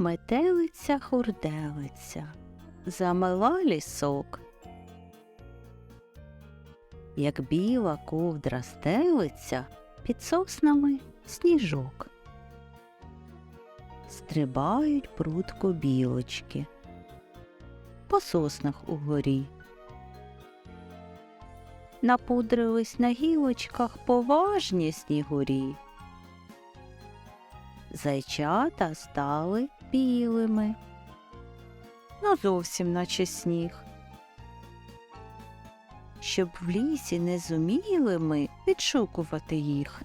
Метелиця хурделиця, замила лісок. Як біла ковдра стелиться, під соснами сніжок. Стрибають прутко білочки по соснах угорі. Напудрились на гілочках поважні снігурі. Зайчата стали білими, ну зовсім наче сніг. Щоб в лісі не зуміли ми відшукувати їх,